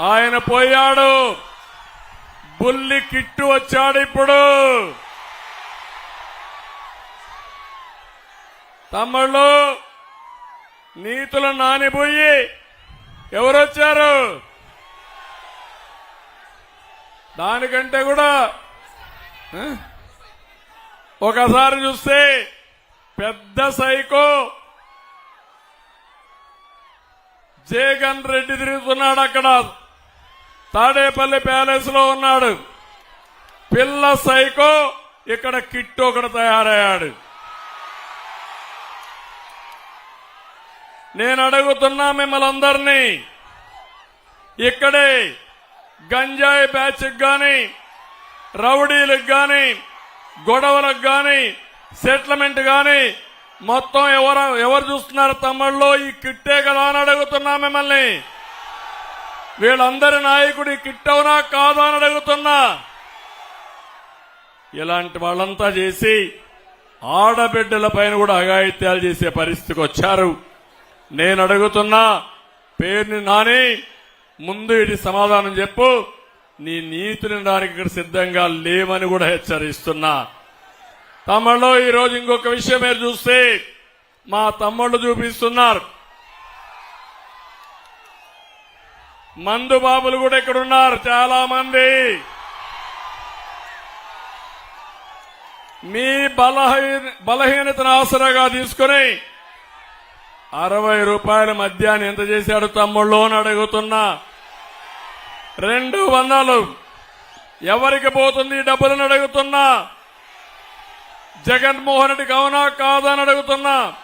ఆయన పోయాడు. బుల్లి కిట్టు వచ్చాడు ఇప్పుడు. తమ్ముళ్ళు నీతులు నానిపోయి ఎవరొచ్చారు? దానికంటే కూడా ఒకసారి చూస్తే పెద్ద సైకో. జగన్ రెడ్డి తిరుగుతున్నాడు అక్కడ. తాడేపల్లి ప్యాలెస్లో ఉన్నాడు. పిల్ల సైకో ఇక్కడ కిట్టు ఒకడు తయారయ్యాడు. నేను అడుగుతున్నా మిమ్మల్ని అందరినీ ఇక్కడే గంజాయి బ్యాచ్కి కానీ రౌడీలకు కానీ గొడవలకు కానీ సెటిల్మెంట్ కానీ మొత్తం ఎవరు ఎవరు చూస్తున్నారు తమ్ముళ్ళు? ఈ కిట్టే కదా అని అడుగుతున్నా మిమ్మల్ని. వీళ్ళందరి నాయకుడు ఈ కాదా అని అడుగుతున్నా. ఇలాంటి వాళ్ళంతా చేసి ఆడబిడ్డల పైన కూడా అఘాయిత్యాలు చేసే పరిస్థితికి వచ్చారు. నేను అడుగుతున్నా పేరుని నాని ముందు ఇది సమాధానం చెప్పు. నీ నీతిని దానికి ఇక్కడ సిద్ధంగా లేవని కూడా హెచ్చరిస్తున్నా. తమ్ముళ్ళు ఈరోజు ఇంకొక విషయం మీరు చూస్తే మా తమ్ముళ్ళు చూపిస్తున్నారు. మందు బాబులు కూడా ఇక్కడ ఉన్నారు చాలా మంది. మీ బలహీన బలహీనతను ఆసరాగా తీసుకుని అరవై రూపాయల మద్యాన్ని ఎంత చేశాడు తమ్ముళ్ళు అని అడుగుతున్నా. రెండు వందలు. ఎవరికి పోతుంది డబ్బులను అడుగుతున్నా. జగన్మోహన్ రెడ్డికి అవునా కాదా అని అడుగుతున్నా.